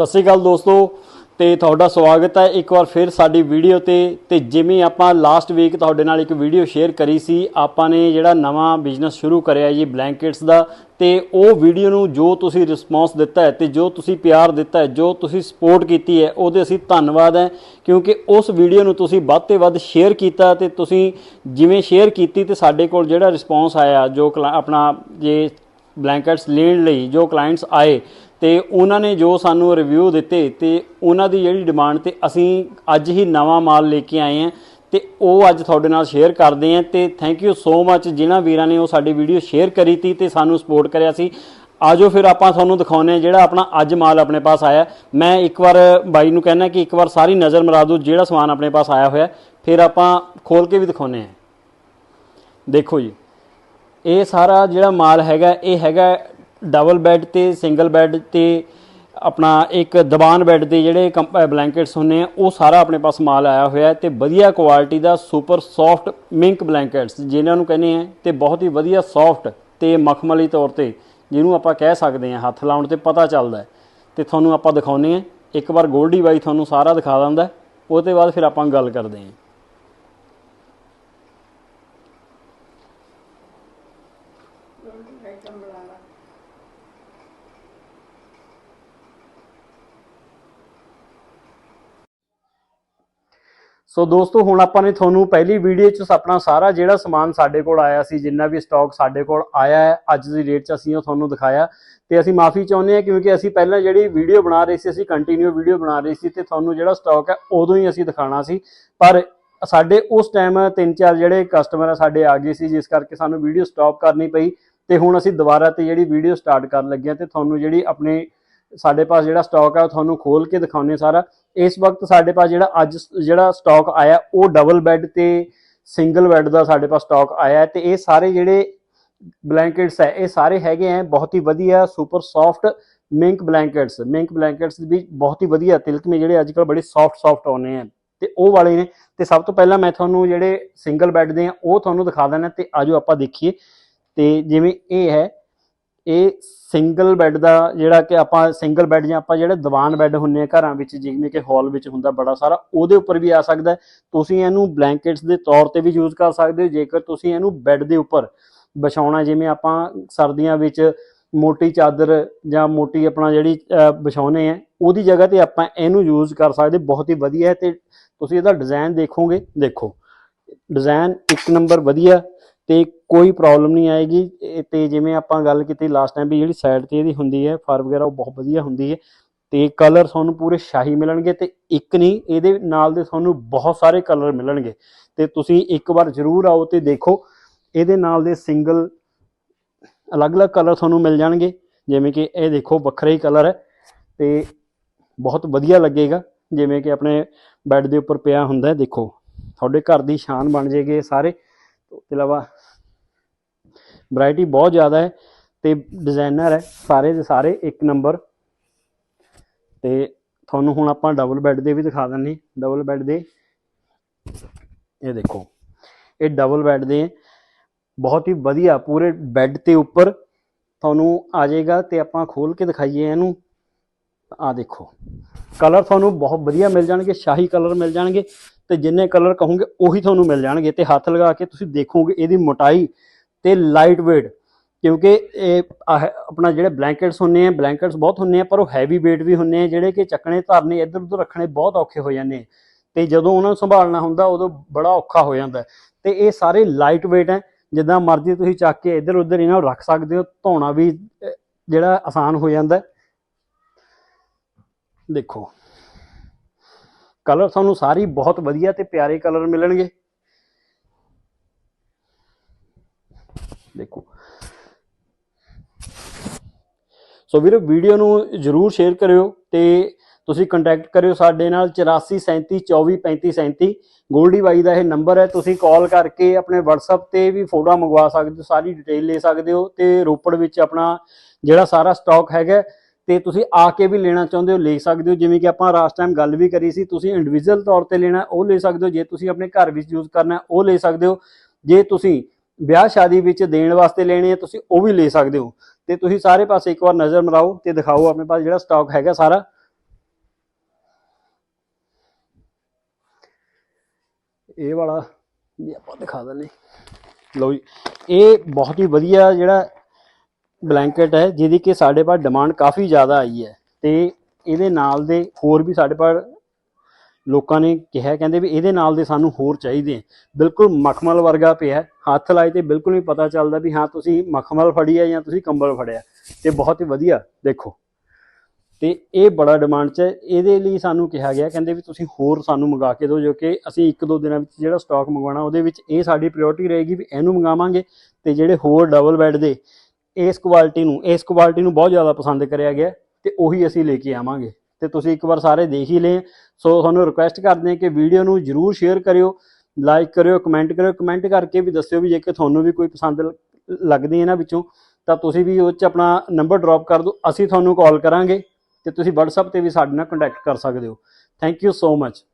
ਸਤਿ ਸ਼੍ਰੀ ਅਕਾਲ ਦੋਸਤੋ, ਤੇ ਤੁਹਾਡਾ ਸਵਾਗਤ ਹੈ ਇੱਕ ਵਾਰ ਫਿਰ ਸਾਡੀ ਵੀਡੀਓ ਤੇ। ਤੇ ਜਿਵੇਂ ਆਪਾਂ ਲਾਸਟ ਵੀਕ ਤੁਹਾਡੇ ਨਾਲ ਇੱਕ ਵੀਡੀਓ ਸ਼ੇਅਰ ਕਰੀ ਸੀ, ਆਪਾਂ ਨੇ ਜਿਹੜਾ ਨਵਾਂ ਬਿਜ਼ਨਸ ਸ਼ੁਰੂ ਕਰਿਆ ਜੀ ਬਲੈਂਕਟਸ ਦਾ, ਤੇ ਉਹ ਵੀਡੀਓ ਨੂੰ ਜੋ ਤੁਸੀਂ ਰਿਸਪੌਂਸ ਦਿੱਤਾ ਹੈ ਤੇ ਜੋ ਤੁਸੀਂ ਪਿਆਰ ਦਿੱਤਾ ਹੈ, ਜੋ ਤੁਸੀਂ ਸਪੋਰਟ ਕੀਤੀ ਹੈ, ਉਹਦੇ ਅਸੀਂ ਧੰਨਵਾਦ ਹੈ, ਕਿਉਂਕਿ ਉਸ ਵੀਡੀਓ ਨੂੰ ਤੁਸੀਂ ਵੱਧ ਤੇ ਵੱਧ ਸ਼ੇਅਰ ਕੀਤਾ ਤੇ ਤੁਸੀਂ ਜਿਵੇਂ ਸ਼ੇਅਰ ਕੀਤੀ ਤੇ ਸਾਡੇ ਕੋਲ ਜਿਹੜਾ ਰਿਸਪੌਂਸ ਆਇਆ, ਜੋ ਕਲਾ- ਆਪਣਾ ਜੇ ਬਲੈਂਕਟਸ ਲੈਣ ਲਈ ਜੋ ਕਲਾਇੰਟਸ ਆਏ ਤੇ ਉਹਨਾਂ ਨੇ ਜੋ ਸਾਨੂੰ ਰਿਵਿਊ ਦਿੱਤੇ ਤੇ ਉਹਨਾਂ ਦੀ ਜਿਹੜੀ ਡਿਮਾਂਡ ਤੇ ਅਸੀਂ ਅੱਜ ਹੀ ਨਵਾਂ ਮਾਲ ਲੈ ਕੇ ਆਏ ਹਾਂ ਤੇ ਉਹ ਅੱਜ ਤੁਹਾਡੇ ਨਾਲ ਸ਼ੇਅਰ ਕਰਦੇ ਹਾਂ ਤੇ ਥੈਂਕ ਯੂ ਸੋ ਮੱਚ ਜਿਨ੍ਹਾਂ ਵੀਰਾਂ ਨੇ ਉਹ ਸਾਡੀ ਵੀਡੀਓ ਸ਼ੇਅਰ ਕਰੀ ਤੀ ਤੇ ਸਾਨੂੰ ਸਪੋਰਟ ਕਰਿਆ ਸੀ। ਆਜੋ ਫਿਰ ਆਪਾਂ ਤੁਹਾਨੂੰ ਦਿਖਾਉਂਦੇ ਹਾਂ ਜਿਹੜਾ ਆਪਣਾ ਅੱਜ ਮਾਲ ਆਪਣੇ ਪਾਸ ਆਇਆ। ਮੈਂ ਇੱਕ ਵਾਰ ਬਾਈ ਨੂੰ ਕਹਿਣਾ ਕਿ ਇੱਕ ਵਾਰ ਸਾਰੀ ਨਜ਼ਰ ਮਰਾ ਦਿਓ ਜਿਹੜਾ ਸਮਾਨ ਆਪਣੇ ਪਾਸ ਆਇਆ ਹੋਇਆ। ਫਿਰ ਆਪਾਂ ਖੋਲ ਕੇ ਵੀ ਦਿਖਾਉਂਦੇ ਹਾਂ। ਦੇਖੋ ਜੀ, ਇਹ ਸਾਰਾ ਜਿਹੜਾ ਮਾਲ ਹੈਗਾ, ਇਹ ਹੈਗਾ ਡਬਲ ਬੈੱਡ ਤੇ, ਸਿੰਗਲ ਬੈੱਡ ਤੇ, ਆਪਣਾ ਇੱਕ ਦਬਾਨ ਬੈੱਡ ਦੇ ਜਿਹੜੇ ਬਲੈਂਕਟਸ ਹੁੰਨੇ ਆ, ਉਹ ਸਾਰਾ ਆਪਣੇ ਪਾਸ ਮਾਲ ਆਇਆ ਹੋਇਆ ਹੈ ਤੇ ਵਧੀਆ ਕੁਆਲਿਟੀ ਦਾ ਸੁਪਰ ਸੌਫਟ ਮਿੰਕ ਬਲੈਂਕਟਸ ਜਿਨ੍ਹਾਂ ਨੂੰ ਕਹਿੰਦੇ ਆ, ਤੇ ਬਹੁਤ ਹੀ ਵਧੀਆ ਸੌਫਟ ਤੇ ਮਖਮਲੀ ਤੌਰ ਤੇ, ਜਿਹਨੂੰ ਆਪਾਂ ਕਹਿ ਸਕਦੇ ਆ ਹੱਥ ਲਾਉਣ ਤੇ ਪਤਾ ਚੱਲਦਾ ਹੈ ਤੇ ਤੁਹਾਨੂੰ ਆਪਾਂ ਦਿਖਾਉਨੇ ਆ ਇੱਕ ਵਾਰ ਗੋਲਡੀ ਬਾਈ ਤੁਹਾਨੂੰ ਸਾਰਾ ਦਿਖਾ ਦਿੰਦਾ ਹੈ। ਉਹ ਤੋਂ ਬਾਅਦ ਫਿਰ ਆਪਾਂ ਗੱਲ ਕਰਦੇ ਹਾਂ ਸੋ ਦੋਸਤੋ, ਹੁਣ ਆਪਾਂ ਨੇ ਤੁਹਾਨੂੰ ਪਹਿਲੀ ਵੀਡੀਓ 'ਚ ਆਪਣਾ ਸਾਰਾ ਜਿਹੜਾ ਸਮਾਨ ਸਾਡੇ ਕੋਲ ਆਇਆ ਸੀ, ਜਿੰਨਾ ਵੀ ਸਟਾਕ ਸਾਡੇ ਕੋਲ ਆਇਆ ਹੈ, ਅੱਜ ਦੀ ਡੇਟ 'ਚ ਅਸੀਂ ਉਹ ਤੁਹਾਨੂੰ ਦਿਖਾਇਆ। ਤੇ ਅਸੀਂ ਮਾਫੀ ਚਾਹੁੰਦੇ ਹਾਂ ਕਿਉਂਕਿ ਅਸੀਂ ਪਹਿਲਾਂ ਜਿਹੜੀ ਵੀਡੀਓ ਬਣਾ ਰਹੇ ਸੀ, ਅਸੀਂ ਕੰਟੀਨਿਊ ਵੀਡੀਓ ਬਣਾ ਰਹੇ ਸੀ ਤੇ ਤੁਹਾਨੂੰ ਜਿਹੜਾ ਸਟਾਕ ਹੈ ਉਦੋਂ ਹੀ ਅਸੀਂ ਦਿਖਾਣਾ ਸੀ। ਪਰ ਸਾਡੇ ਉਸ ਟਾਈਮ ਤਿੰਨ ਚਾਰ ਜਿਹੜੇ ਕਸਟਮਰ ਆ ਸਾਡੇ ਆ ਗਏ ਸੀ, ਜਿਸ ਕਰਕੇ ਸਾਨੂੰ ਵੀਡੀਓ ਸਟਾਪ ਕਰਨੀ ਪਈ ਤੇ ਹੁਣ ਅਸੀਂ ਦੁਬਾਰਾ ਤੇ ਜਿਹੜੀ ਵੀਡੀਓ ਸਟਾਰਟ ਕਰਨ ਲੱਗੇ ਹਾਂ ਤੇ ਤੁਹਾਨੂੰ ਜਿਹੜੀ ਆਪਣੇ ਸਾਡੇ ਪਾਸ ਜਿਹੜਾ ਸਟਾਕ ਹੈ ਉਹ ਤੁਹਾਨੂੰ ਖੋਲ ਕੇ ਦਿਖਾਉਣੇ ਸਾਰਾ। ਇਸ ਵਕਤ ਸਾਡੇ ਪਾਸ ਜਿਹੜਾ ਅੱਜ ਜਿਹੜਾ ਸਟਾਕ ਆਇਆ, ਉਹ ਡਬਲ ਬੈੱਡ ਤੇ ਸਿੰਗਲ ਬੈੱਡ ਦਾ ਸਾਡੇ ਪਾਸ ਸਟਾਕ ਆਇਆ ਹੈ ਤੇ ਇਹ ਸਾਰੇ ਜਿਹੜੇ ਬਲੈਂਕਟਸ ਹੈ, ਇਹ ਸਾਰੇ ਹੈਗੇ ਆ ਬਹੁਤ ਹੀ ਵਧੀਆ super soft mink blankets mink blankets ਵੀ ਬਹੁਤ ਹੀ ਵਧੀਆ ਤਿਲਕਮੇ ਜਿਹੜੇ ਅੱਜ ਕੱਲ ਬੜੇ ਸੌਫਟ ਸੌਫਟ ਆਉਨੇ ਆ ਤੇ ਉਹ ਵਾਲੇ ਨੇ, ਤੇ ਸਭ ਤੋਂ ਪਹਿਲਾਂ ਮੈਂ ਤੁਹਾਨੂੰ ਜਿਹੜੇ ਸਿੰਗਲ ਬੈੱਡ ਦੇ ਆ, ਉਹ ਤੁਹਾਨੂੰ ਦਿਖਾ ਦਿੰਦਾ, ਤੇ ਆਜੋ ਆਪਾਂ ਦੇਖੀਏ। ਤੇ ਜਿਵੇਂ ਇਹ ਹੈ ਇਹ ਸਿੰਗਲ ਬੈੱਡ ਦਾ ਜਿਹੜਾ ਕਿ ਆਪਾਂ ਸਿੰਗਲ ਬੈੱਡ ਜਾਂ ਆਪਾਂ ਜਿਹੜੇ ਦੀਵਾਨ ਬੈੱਡ ਹੁੰਨੇ ਆ ਘਰਾਂ ਵਿੱਚ ਜਿਵੇਂ ਕਿ ਹਾਲ ਵਿੱਚ ਹੁੰਦਾ ਬੜਾ ਸਾਰਾ ਉਹਦੇ ਉੱਪਰ ਵੀ ਆ ਸਕਦਾ ਤੁਸੀਂ ਇਹਨੂੰ ਬਲੈਂਕਟਸ ਦੇ ਤੌਰ ਤੇ ਵੀ ਯੂਜ਼ ਕਰ ਸਕਦੇ ਹੋ। ਜੇਕਰ ਤੁਸੀਂ ਇਹਨੂੰ ਬੈੱਡ ਦੇ ਉੱਪਰ ਵਿਛਾਉਣਾ ਜਿਵੇਂ ਆਪਾਂ ਸਰਦੀਆਂ ਵਿੱਚ ਮੋਟੀ ਚਾਦਰ ਜਾਂ ਮੋਟੀ ਆਪਣਾ ਜਿਹੜੀ ਅਹ, ਵਿਛਾਉਨੇ ਆ ਉਹਦੀ ਜਗ੍ਹਾ ਤੇ ਆਪਾਂ ਇਹਨੂੰ ਯੂਜ਼ ਕਰ ਸਕਦੇ ਬਹੁਤ ਹੀ ਵਧੀਆ ਹੈ ਤੇ ਤੁਸੀਂ ਇਹਦਾ ਡਿਜ਼ਾਈਨ ਦੇਖੋਗੇ ਦੇਖੋ। ਡਿਜ਼ਾਈਨ ਇੱਕ ਨੰਬਰ ਵਧੀਆ। ਤੇ ਕੋਈ ਪ੍ਰੋਬਲਮ ਨਹੀਂ ਆਏਗੀ। ਇਹ ਤੇ ਜਿਵੇਂ ਆਪਾਂ ਗੱਲ ਕੀਤੀ ਲਾਸਟ ਟਾਈਮ ਵੀ ਜਿਹੜੀ ਸਾਈਡ ਤੇ ਇਹਦੀ ਹੁੰਦੀ ਹੈ, ਫਰ ਵਗੈਰਾ ਉਹ ਬਹੁਤ ਵਧੀਆ ਹੁੰਦੀ ਹੈ। ਤੇ ਕਲਰ ਤੁਹਾਨੂੰ ਪੂਰੇ ਸ਼ਾਹੀ ਮਿਲਣਗੇ ਤੇ ਇੱਕ ਨਹੀਂ, ਇਹਦੇ ਨਾਲ ਦੇ ਤੁਹਾਨੂੰ ਬਹੁਤ ਸਾਰੇ ਕਲਰ ਮਿਲਣਗੇ। ਤੇ ਤੁਸੀਂ ਇੱਕ ਵਾਰ ਜ਼ਰੂਰ ਆਓ ਤੇ ਦੇਖੋ, ਇਹਦੇ ਨਾਲ ਦੇ ਸਿੰਗਲ ਅਲੱਗ-ਅਲੱਗ ਕਲਰ ਤੁਹਾਨੂੰ ਮਿਲ ਜਾਣਗੇ। ਜਿਵੇਂ ਕਿ ਇਹ ਦੇਖੋ ਵੱਖਰਾ ਹੀ ਕਲਰ ਹੈ ਤੇ ਬਹੁਤ ਵਧੀਆ ਲੱਗੇਗਾ। ਜਿਵੇਂ ਕਿ ਆਪਣੇ ਬੈੱਡ ਦੇ ਉੱਪਰ ਪਿਆ ਹੁੰਦਾ ਦੇਖੋ। ਤੁਹਾਡੇ ਘਰ ਦੀ ਸ਼ਾਨ ਬਣ ਜੇਗੇ ਇਹ ਸਾਰੇ। ਤੋਂ ਤੋਂ ਇਲਾਵਾ ਵੈਰਾਈਟੀ ਬਹੁਤ ਜ਼ਿਆਦਾ ਹੈ ਤੇ ਡਿਜ਼ਾਈਨਰ ਹੈ, ਸਾਰੇ ਦੇ ਸਾਰੇ ਇੱਕ ਨੰਬਰ ਤੇ ਤੁਹਾਨੂੰ ਹੁਣ ਆਪਾਂ ਡਬਲ ਬੈੱਡ ਦੇ ਵੀ ਦਿਖਾ ਦਿੰਨੇ ਡਬਲ ਬੈੱਡ ਦੇ, ਇਹ ਦੇਖੋ, ਇਹ ਡਬਲ ਬੈੱਡ ਦੇ ਬਹੁਤ ਹੀ ਵਧੀਆ ਪੂਰੇ ਬੈੱਡ ਤੇ ਉੱਪਰ ਤੁਹਾਨੂੰ ਆ ਜਾਏਗਾ ਤੇ ਆਪਾਂ ਖੋਲ ਕੇ ਦਿਖਾਈਏ ਇਹਨੂੰ। ਆ ਦੇਖੋ ਕਲਰ ਤੁਹਾਨੂੰ ਬਹੁਤ ਵਧੀਆ ਮਿਲ ਜਾਣਗੇ, ਸ਼ਾਹੀ ਕਲਰ ਮਿਲ ਜਾਣਗੇ ਤੇ ਜਿੰਨੇ ਕਲਰ ਕਹੋਗੇ ਉਹੀ ਤੁਹਾਨੂੰ ਮਿਲ ਜਾਣਗੇ ਤੇ ਹੱਥ ਲਗਾ ਕੇ ਤੁਸੀਂ ਦੇਖੋਗੇ ਇਹਦੀ ਮੋਟਾਈ ਤੇ ਲਾਈਟ weight, ਕਿਉਂਕਿ ਇਹ ਆਹ ਆਪਣਾ ਜਿਹੜੇ ਬਲੈਂਕਟਸ ਹੁੰਨੇ ਆ ਬਲੈਂਕਟਸ ਬਹੁਤ ਹੁੰਨੇ ਆ, ਪਰ ਉਹ ਹੈਵੀ weight ਵੀ ਹੁੰਨੇ ਆ, ਜਿਹੜੇ ਕਿ ਚੱਕਣੇ ਧਰਨੇ ਇੱਧਰ ਉੱਧਰ ਰੱਖਣੇ ਬਹੁਤ ਔਖੇ ਹੋ ਜਾਂਦੇ ਆ। ਤੇ ਜਦੋਂ ਉਹਨਾਂ ਨੂੰ ਸੰਭਾਲਣਾ ਹੁੰਦਾ, ਉਦੋਂ ਬੜਾ ਔਖਾ ਹੋ ਜਾਂਦਾ। ਹੈ। ਤੇ ਇਹ ਸਾਰੇ ਲਾਈਟ weight ਹੈ ਜਿੱਦਾਂ ਮਰਜ਼ੀ ਤੁਸੀਂ ਚੱਕ ਕੇ ਇੱਧਰ ਉੱਧਰ ਇਹਨਾਂ ਨੂੰ ਰੱਖ ਸਕਦੇ ਹੋ, ਧੋਣਾ ਵੀ ਜਿਹੜਾ ਆਸਾਨ ਹੋ ਜਾਂਦਾ। ਦੇਖੋ ਕਲਰ ਤੁਹਾਨੂੰ ਸਾਰੀ ਬਹੁਤ ਵਧੀਆ ਤੇ ਪਿਆਰੇ ਕਲਰ ਮਿਲਣਗੇ। ਦੇਖੋ। ਸੋ ਵੀਰੋ, ਵੀਡੀਓ ਨੂੰ ਜਰੂਰ ਸ਼ੇਅਰ ਕਰਿਓ ਤੇ ਤੁਸੀਂ ਕੰਟੈਕਟ ਕਰਿਓ ਸਾਡੇ ਨਾਲ 8437243537 ਗੋਲਡੀ ਬਾਈ ਦਾ ਇਹ ਨੰਬਰ ਹੈ, ਤੁਸੀਂ ਕਾਲ ਕਰਕੇ ਆਪਣੇ WhatsApp ਤੇ ਵੀ ਫੋਟੋ ਮੰਗਵਾ ਸਕਦੇ ਹੋ, ਸਾਰੀ ਡਿਟੇਲ ਲੈ ਸਕਦੇ ਹੋ ਤੇ ਰੋਪੜ ਵਿੱਚ ਆਪਣਾ ਜਿਹੜਾ ਸਾਰਾ ਸਟਾਕ ਹੈਗਾ ਤੇ ਤੁਸੀਂ ਆ ਕੇ ਵੀ ਲੈਣਾ ਚਾਹੁੰਦੇ ਹੋ, ਲੈ ਸਕਦੇ ਹੋ। ਜਿਵੇਂ ਕਿ ਆਪਾਂ ਲਾਸਟ ਟਾਈਮ ਗੱਲ ਵੀ ਕਰੀ ਸੀ, ਤੁਸੀਂ ਇੰਡੀਵਿਜੂਅਲ ਤੌਰ ਤੇ ਲੈਣਾ, ਉਹ ਲੈ ਸਕਦੇ ਹੋ। ਜੇ ਤੁਸੀਂ ਆਪਣੇ ਘਰ ਵਿੱਚ ਯੂਜ਼ ਕਰਨਾ ਉਹ ਲੈ ਸਕਦੇ ਹੋ। ਜੇ ਤੁਸੀਂ ਵਿਆਹ ਸ਼ਾਦੀ ਵਿੱਚ ਦੇਣ ਵਾਸਤੇ ਲੈਣੇ ਆ, ਤੁਸੀਂ ਉਹ ਵੀ ਲੈ ਸਕਦੇ ਹੋ। ਤੇ ਤੁਸੀਂ ਸਾਰੇ ਪਾਸੇ ਇੱਕ ਵਾਰ ਨਜ਼ਰ ਮਰਾਓ ਤੇ ਦਿਖਾਓ ਆਪਣੇ ਪਾਸ ਜਿਹੜਾ ਸਟਾਕ ਹੈਗਾ ਸਾਰਾ। ਇਹ ਵਾਲਾ ਵੀ ਆਪਾਂ ਦਿਖਾ ਦਿੰਨੇ ਲਓ ਜੀ, ਇਹ ਬਹੁਤ ਹੀ ਵਧੀਆ ਜਿਹੜਾ ਬਲੈਂਕਟ ਹੈ, ਜਿਹਦੀ ਕਿ ਸਾਡੇ ਪਾਸ ਡਿਮਾਂਡ ਕਾਫੀ ਜ਼ਿਆਦਾ ਆਈ ਹੈ। ਤੇ ਇਹਦੇ ਨਾਲ ਦੇ ਹੋਰ ਵੀ ਸਾਡੇ ਪਾਸ ਲੋਕਾਂ ਨੇ ਕਿਹਾ, ਕਹਿੰਦੇ ਵੀ ਇਹਦੇ ਨਾਲ ਦੇ ਸਾਨੂੰ ਹੋਰ ਚਾਹੀਦੇ ਬਿਲਕੁਲ ਮਖਮਲ ਵਰਗਾ ਪਿਆ ਹੱਥ ਲਾਏ ਤੇ ਬਿਲਕੁਲ ਨਹੀਂ ਪਤਾ ਚੱਲਦਾ ਵੀ ਹਾਂ, ਤੁਸੀਂ ਮਖਮਲ ਫੜੀ ਹੈ ਜਾਂ ਤੁਸੀਂ ਕੰਬਲ ਫੜਿਆ। ਤੇ ਬਹੁਤ ਹੀ ਵਧੀਆ, ਦੇਖੋ। ਤੇ ਇਹ ਬੜਾ ਡਿਮਾਂਡ 'ਚ ਹੈ। ਇਹਦੇ ਲਈ ਸਾਨੂੰ ਕਿਹਾ ਗਿਆ, ਕਹਿੰਦੇ ਵੀ ਤੁਸੀਂ ਹੋਰ ਸਾਨੂੰ ਮੰਗਾ ਕੇ ਦਿਓ, ਜੋ ਕਿ ਅਸੀਂ ਇੱਕ ਦੋ ਦਿਨਾਂ ਵਿੱਚ ਜਿਹੜਾ ਸਟਾਕ ਮੰਗਵਾਉਣਾ, ਉਹਦੇ ਵਿੱਚ ਇਹ ਸਾਡੀ ਪ੍ਰਾਇੋਰਟੀ ਰਹੇਗੀ ਵੀ ਇਹਨੂੰ ਮੰਗਾਵਾਂਗੇ। ਤੇ ਜਿਹੜੇ ਹੋਰ ਡਬਲ ਬੈੱਡ ਦੇ, ਇਸ ਕੁਆਲਿਟੀ ਨੂੰ, ਇਸ ਕੁਆਲਿਟੀ ਨੂੰ ਬਹੁਤ ਜ਼ਿਆਦਾ ਪਸੰਦ ਕਰਿਆ ਗਿਆ। ਤੇ ਉਹੀ ਅਸੀਂ ਲੈ ਕੇ ਆਵਾਂਗੇ। ਤੇ ਤੁਸੀਂ ਇੱਕ ਵਾਰ ਸਾਰੇ ਦੇਖ ਹੀ ਲਏ। ਸੋ ਤੁਹਾਨੂੰ ਰਿਕੁਐਸਟ ਕਰਦੇ ਹਾਂ ਕਿ ਵੀਡੀਓ ਨੂੰ ਜਰੂਰ ਸ਼ੇਅਰ ਕਰਿਓ ਲਾਈਕ ਕਰਿਓ ਕਮੈਂਟ ਕਰਿਓ। ਕਮੈਂਟ ਕਰਕੇ ਵੀ ਦੱਸਿਓ ਵੀ ਜੇਕਰ ਤੁਹਾਨੂੰ ਵੀ ਕੋਈ ਪਸੰਦ ਲੱਗਦੀ ਇਹਨਾਂ ਵਿੱਚੋਂ, ਤਾਂ ਤੁਸੀਂ ਵੀ ਉਹ 'ਚ ਆਪਣਾ ਨੰਬਰ ਡ੍ਰੌਪ ਕਰ ਦਿਓ। ਅਸੀਂ ਤੁਹਾਨੂੰ ਕਾਲ ਕਰਾਂਗੇ ਤੇ ਤੁਸੀਂ WhatsApp ਤੇ ਵੀ ਸਾਡੇ ਨਾਲ ਕੰਟੈਕਟ ਕਰ ਸਕਦੇ ਹੋ। Thank you so much